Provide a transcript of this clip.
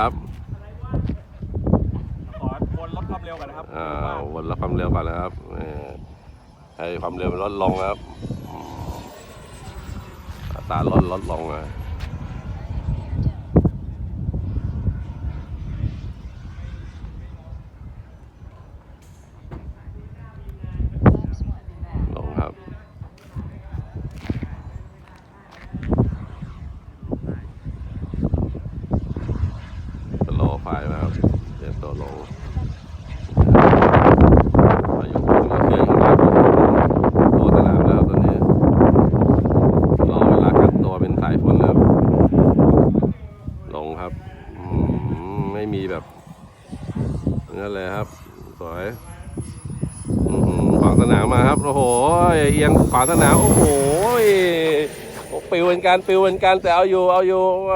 ครับขอวนลดความเร็วก่อนนะครับอ่าวนละความเร็วก่อนนะครับเออให้ความเร็วมันลดลงนะครับอืมอัตราลดลดลงนะลงครับ สโลว์ไฟนะครับเดี๋ยวตัวลงอายุผมก็เครื่องอยู่นตัวสนามแล้วตอนนี้รอเวลากัดตัวเป็นสายฝนแล้วลงครับไม่มีแบบนั่นเลยครับสวยขวางสนามมาครับ โอ้โห เอียงขวางสนาม โอ้โหปิวเป็นการปิวเป็นการแต่เอาอยู่ เอาอยู่แหม